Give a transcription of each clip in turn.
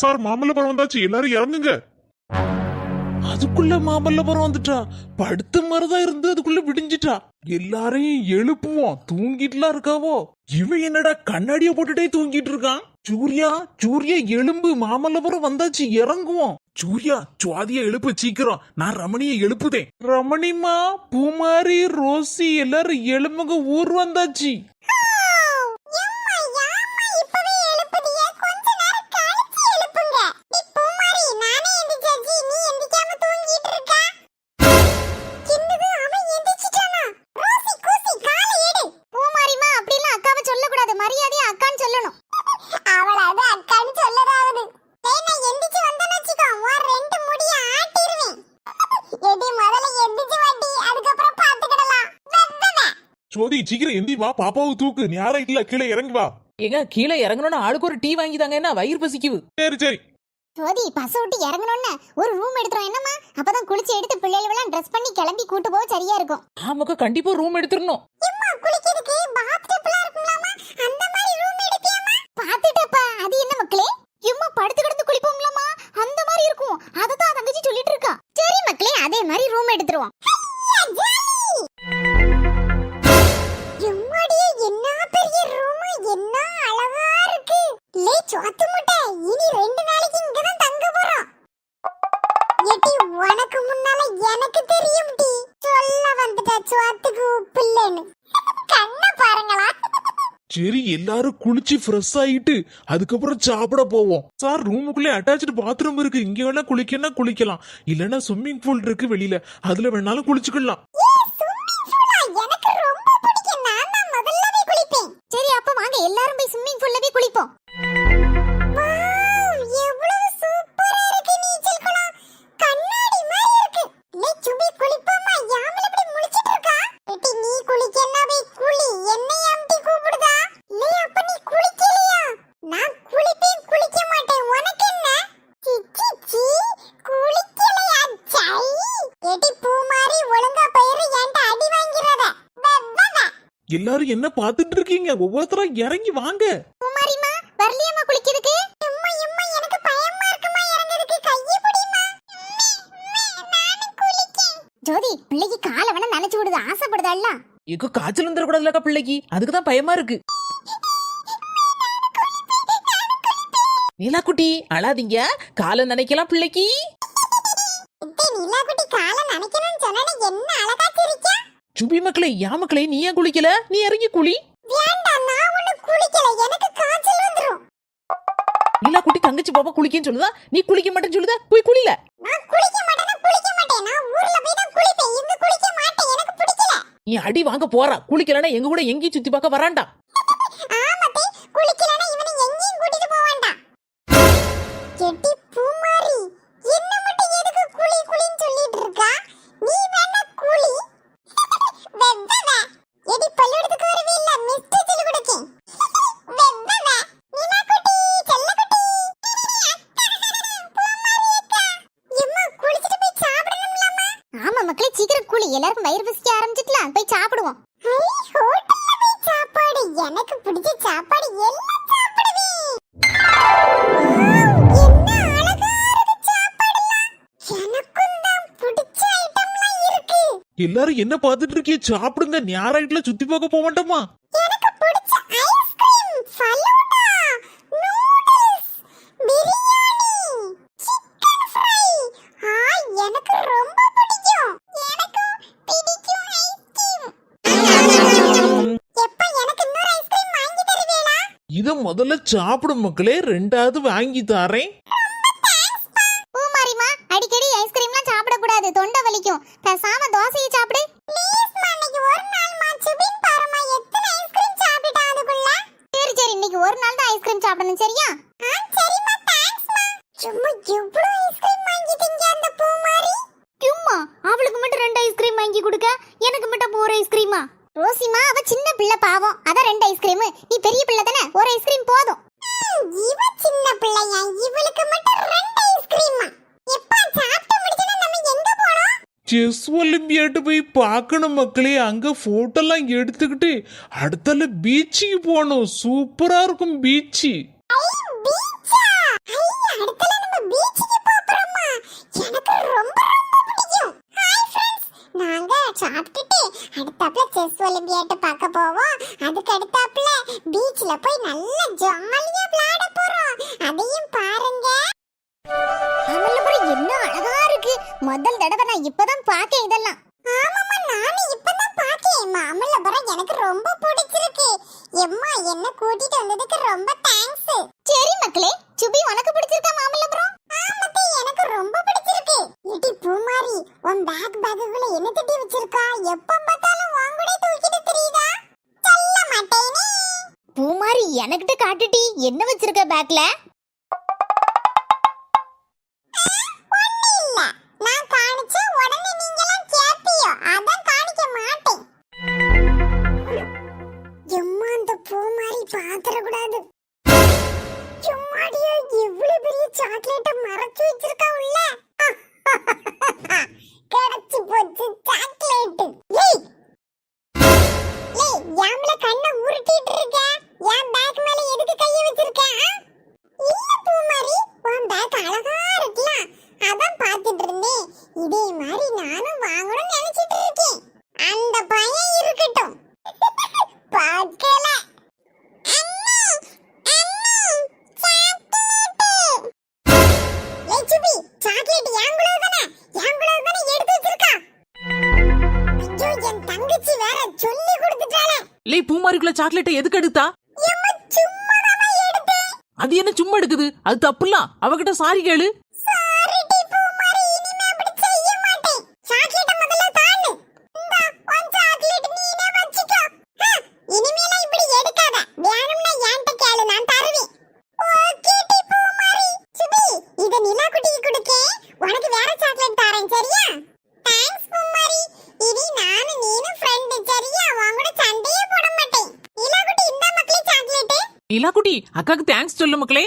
Sir Mamallapuram வந்தாச்சு. எல்லாரும் இறங்குங்க. அதுக்குள்ள மாமல்லபுரம் வந்துட்டா. படுத்த மாதிரிதான் இருந்து அதுக்குள்ள விடிஞ்சிட்டா. எல்லாரையும் எழுப்புவோம். தூங்கிட்டுலாம் இருக்காவோ? இவன் என்னடா கண்ணாடிய போட்டுட்டே தூங்கிட்டு இருக்கான்? சூர்யா சூர்யா எலும்பு மாமல்லபுரம் வந்தாச்சு. இறங்குவோம். சூர்யா சுவாதிய எழுப்பு சீக்கிரம். நான் ரமணிய எழுப்புதேன். ரமணிமா பூமாரி ரோசி எல்லாரும் எலும்புங்க ஊர் வந்தாச்சு. சோதி சீக்கிரம் எந்தி வா பாப்பாவை தூக்கு. யாரும் இல்ல கீழே இறங்கி வா. ஏங்க கீழே இறங்கணும்னு ஆளுக்கு ஒரு டீ வாங்கி தாங்க என்ன வயிறு பசிக்குது? சரி சரி. ஜோதி பஸ் விட்டு இறங்கணும்னு ஒரு ரூம் எடுத்துரும். என்னம்மா? அப்பதான் குளிச்சு எடுத்து பிள்ளைகளெல்லாம் ட்ரெஸ் பண்ணி கிளம்பி கூட்டு போக சரியா இருக்கும். ஆமாக்கா கண்டிப்பா ரூம் எடுத்துடணும். குளிக்கிறதுக்கு பாத்டப்லாம் இருக்கும்லாமா அந்த மாதிரி ரூம் எடுப்பியாமா பாத்துட்டப்பா அது என்ன மக்களே எம்மா படுத்து கிடந்து குளிப்போம்லாமா அந்த மாதிரி இருக்கும். அதை தான் தங்கச்சி சொல்லிட்டு இருக்கா. சரி மக்களே அதே மாதிரி ரூம் எடுத்துருவோம். என்ன பெரிய ரூம் என்ன அழகா இருக்கு. லே சோத்து முட்டை. இனி ரெண்டு சரி எல்லாரும் குளிச்சு ஃப்ரெஷ் ஆயிட்டு அதுக்கப்புறம் சாப்பிட போவோம். சார் ரூமுக்குள்ளே அட்டாச்சு பாத்ரூம் இருக்கு. இங்க வேணா குளிக்கனா குளிக்கலாம். இல்லனா ஸ்விம்மிங் பூல் இருக்கு வெளியில. அதுல வேணாலும் குளிச்சுக்கலாம். எல்லாரும் என்ன பார்த்துட்டு இருக்கீங்க? ஒவ்வொருத்தரா இறங்கி வாங்க. குமாரிமா வரலையம்மா குளிக்கிறதுக்கு? அம்மா அம்மா எனக்கு பயமா இருக்குமா? இறங்குறதுக்கு கையை பிடிமா நானும் குளிக்கேன். ஜோதி பிள்ளைக்கு காலை வேணா நனைச்சு விடுது. ஆசைப்படுதாள்ல ஏக்கோ காய்ச்சல் வந்துடக்கூடாதுலக்கா பிள்ளைக்கு. அதுக்கு தான் பயமா இருக்கு. நீலா குட்டி அழாதீங்க. காலை நினைக்கலாம் பிள்ளைக்கு. நிலா குட்டி காலை நனைக்கணும்னு சொன்னா என்ன அழகா சிரிக்கா சுபி மக்களே யா மக்களே நீ ஏன் குளிக்கல? நீ இறங்கி குளி. வேண்டாம் நான் ஒண்ணு குளிக்கல. எனக்கு காய்ச்சல் வந்துரும். குட்டி தங்கச்சி பாப்பா குளிக்கன்னு சொல்லுதா? நீ குளிக்க மாட்டேன்னு சொல்லுதா? போய் குளில. நான் குளிக்க மாட்டேனா குளிக்க மாட்டேன். நான் ஊர்ல போய் தான் குளிப்பேன். இங்க குளிக்க மாட்டேன். எனக்கு பிடிக்கல. நீ அடி வாங்க போறா. குளிக்கலன்னா எங்க கூட எங்கேயும் சுத்தி பார்க்க வராண்டா. எல்லாரும் வயிறு பசிக்க ஆரம்பிச்சிட்டலாம் போய் சாப்பிடுவோம். சாப்பாடு எனக்கு பிடிச்ச சாப்பாடு எல்லாம் சாப்பிடுவேன் எல்லாரும் என்ன பார்த்துட்டு இருக்கீங்க? சாப்பிடுங்க. ஞாயிறாயிட்டுல சுத்தி பார்க்க போக மாட்டோமா? எனக்கு பிடிச்ச ஐஸ்கிரீம் முதல்ல சாப்பிடும் மக்களே ரெண்டாவது வாங்கி தாரேன். செஸ் ஒலிம்பியாட்டு போய் பார்க்கணும் மக்களே. அங்கே ஃபோட்டோலாம் எடுத்துக்கிட்டு அடுத்தால பீச்சுக்கு போகணும். சூப்பராக இருக்கும் பீச்சு நம்ம பார்க்க போவோம் அதுக்கு அடுத்தாப்புல பீச்ல போய் நல்லா ஜாலியா விளையாட போறோம். அதையும் என்ன அழகா இருக்கு. முதல் தடவை நான் இப்பதான் பார்க்கேன் இதெல்லாம். ஆமாம்மா நானும் இப்பதான் பார்க்கேன் மாமல்லபுரம் எனக்கு ரொம்ப பிடிச்சிருக்கு. எம்மா என்ன கூட்டிட்டு வந்ததுக்கு ரொம்ப தேங்க்ஸ் சரி மக்களே சுபி உனக்கு பிடிச்சிருக்கா மாமல்லபுரம் ஆமாத்தே எனக்கு ரொம்ப பிடிச்சிருக்கு. இடி பூமாரி உன் பேக் பேக்குக்குள்ள என்ன தட்டி வச்சிருக்கா? எப்ப பார்த்தாலும் வாங்குடே தூக்கிட்டு தெரியுதா? சொல்ல மாட்டேனே. பூமாரி எனக்கிட்ட காட்டுடி. என்ன வச்சிருக்க பேக்ல சாக்லேட்டை எதுக்கு எடுத்தா. அது என்ன சும்மா எடுக்குது? அது தப்புலாம். அவகிட்ட சாரி கேளு Sorry டி பூமாரி, இனிமே அப்படி செய்ய மாட்டேன். chocolate அ முதல்ல தான்னு. இந்தா, உன் chocolate நீனே வச்சுக்கோ. ஆ, இனிமேலாம் இப்படி எடுக்காத. வேணும்னா என்கிட்ட கேளு, நான் தருவேன். Okay டி பூமாரி. சுபி, இத நிலா குட்டிக்கு கொடுக்கேன். உனக்கு வேற chocolate தரேன், சரியா? Thanks பூமாரி. இனி நானும் நீனும் friend, சரியா? உன் கூட சண்டையே போட மாட்டேன். நிலா குட்டி, இந்தா மக்களே chocolate. நிலாக்குட்டி அக்காக்கு தேங்க்ஸ் சொல்லு மக்களே.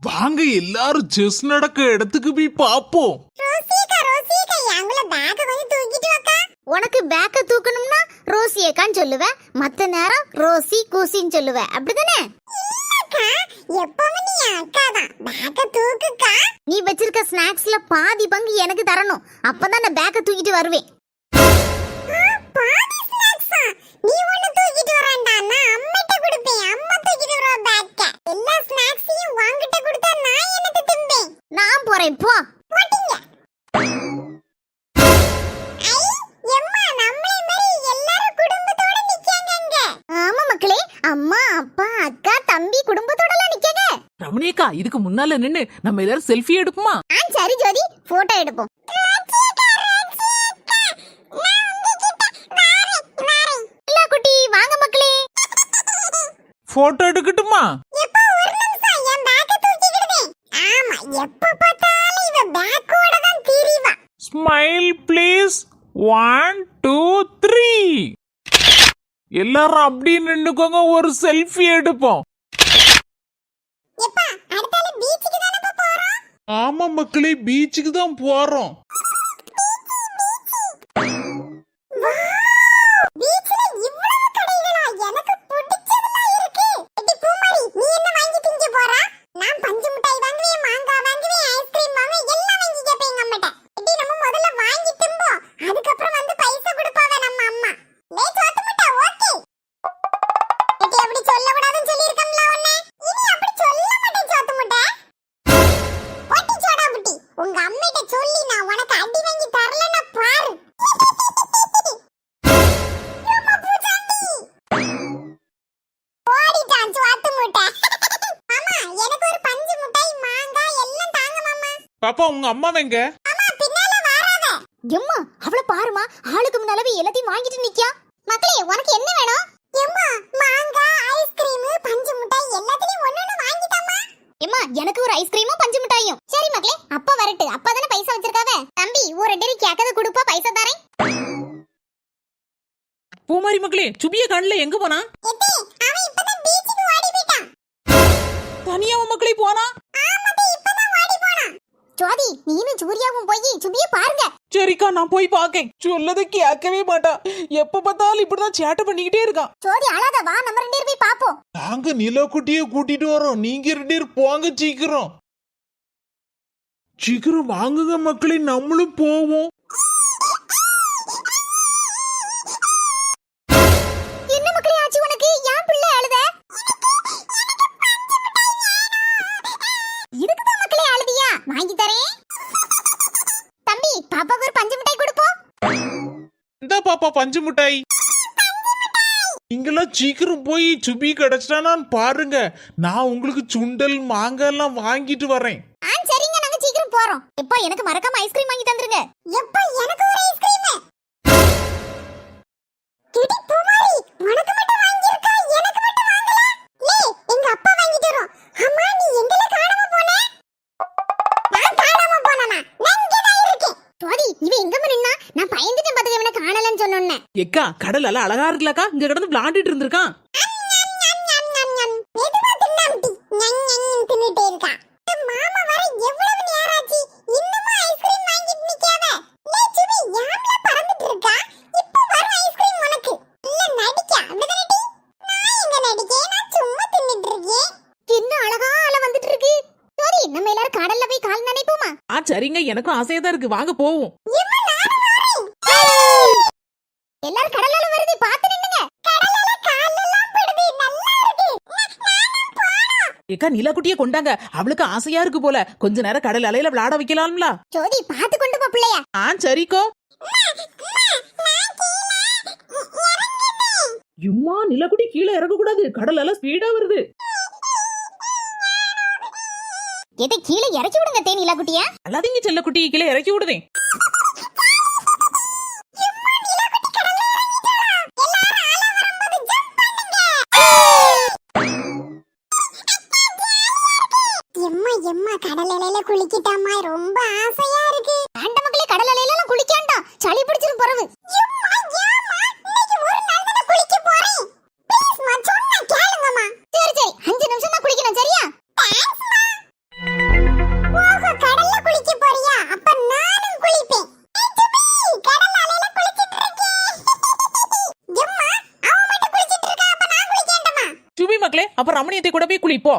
வாங்க எல்லாரும் செஸ் நடக்க இடத்துக்கு போய் பாப்போம் உனக்கு பேக்க தூக்கணும்னா ரோசி அக்கான்னு சொல்லுவ. மத்த நேரம் ரோசி கூசின்னு சொல்லுவ. அப்படிதானே? இல்லக்கா எப்பவும் நீ அக்கா தான். பேக்க தூக்குக்கா. நீ வச்சிருக்க ஸ்நாக்ஸ்ல பாதி பங்கு எனக்கு தரணும். அப்பதான் நான் பேக்க தூக்கிட்டு வருவேன். அம்மிட்ட கொடுப்பேன் அம்மா தூக்கிட்டு வருவா பேக்க எல்லா ஸ்நாக்ஸையும் வாங்கிட்ட கொடுத்தா நான் என்னது திம்பேன்? நான் போறேன் போ. போட்டீங்க. குடும்பத்தோட அம்மா அப்பா அக்கா தம்பி குடும்பத்தோடலாம் நிக்கங்க. ரமணியக்கா இதுக்கு முன்னால நின்னு நம்ம எல்லாரும் செல்ஃபி எடுப்போமா? சரி ஜோதி போட்டோ எடுப்போம் இல்ல குட்டி வாங்க மக்களே போட்டோ எடுக்கட்டுமா எப்பா ஒரு நிமிஷம் என் பேக்க தூக்கிக்கிடுதே ஆமா எப்ப பார்த்தாலும் இவ பேக்கோட தான் திரிவா. Smile please one two three எல்லாரும் அப்படியே நின்னுக்கோங்க ஒரு செல்ஃபி எடுப்போம். ஆமா மக்களே பீச்சுக்கு தான் போறோம். அம்மிட்ட சொல்லி நான் உனக்கு அடி வாங்கி தரலன்னா பாரு ஏம்மா பூச்சாண்டி? ஓடிட்டான் சோத்து முட்டை. மாமா, எனக்கு ஒரு பஞ்சு மிட்டாய், மாங்காய் எல்லாம் தாங்க மாமா. பாப்பா உங்க அம்மா வராத. எம்மா அவள பாருமா ஆளுக்கு முன்னாலவே எல்லாத்தையும் வாங்கிட்டு நிக்கா மக்களே, உனக்கு என்ன வேணும்? எம்மா, எனக்கு ஒரு ஐஸ்கிரீமும் பஞ்சு மிட்டாயும். சரி மக்களே அப்பா வரட்டு. அப்பா தானே பைசா வச்சிருக்காவ? தம்பி ஒரு பேரும் கேட்கறத கொடுப்பா பைசா தரேன். பூமாரி மக்களே சுபிய கண்ணுல எங்க போனா. தனியாவ மக்களே போனா ஆமாத்தே, இப்பதான் ஓடி போனான். ஜோதி நீனும் சூர்யாவும் போய் சுபிய பாருங்க. சரிக்கா நான் போய் பார்க்கேன். சொல்லதை கேட்கவே மாட்டா. எப்ப பார்த்தாலும் இப்படிதான் சேட்டை பண்ணிக்கிட்டே இருக்கான் ஜோதி அழாத வா நம்ம ரெண்டு பேரும் போய் பாப்போம் நாங்க நிலக்குட்டிய கூட்டிட்டு வரோம். நீங்க ரெண்டு பேரும் போங்க சீக்கிரம். சீக்கிரம் வாங்குங்க மக்களே நம்மளும் போவோம். பாப்பா பஞ்சு மிட்டாய். நீங்களாம் சீக்கிரம் போய் சுபி கிடைச்சிட்டானான்னு பாருங்க. நான் உங்களுக்கு சுண்டல் மாங்காய் எல்லாம் வாங்கிட்டு வரேன். ஆ சரிங்க. நாங்க சீக்கிரம் போறோம். இப்போ எனக்கு மறக்காம ஐஸ்கிரீம் வாங்கி தந்துருங்க. எப்ப எனக்கு இருக்கு. ஜோதி நம்ம எல்லாரும் கடல்ல போய் கால் நினைப்போமா? ஆ சரிங்க. எனக்கும் ஆசையா தான் இருக்கு. வாங்க போவோம். ஏக்கா நிலக்குட்டிய கொண்டாங்க. அவளுக்கு ஆசையா இருக்கு போல. கொஞ்ச நேரம் கடல் அலையில விளையாட வைக்கலாம்ல. ஜோதி பாத்து கொண்டு போ பிள்ளைய. ஆ சரிக்கோ. இம்மா நிலக்குட்டி கீழே இறங்க கூடாது கடல் அலை ஸ்பீடா வருது. எதை கீழே இறக்கி விடுங்க தேனிலா குட்டிய அல்லாதீங்க செல்லக்குட்டி. கீழே இறக்கி விடுதேன். அப்ப ரமணியத்தை கூட போய் குளிப்போ.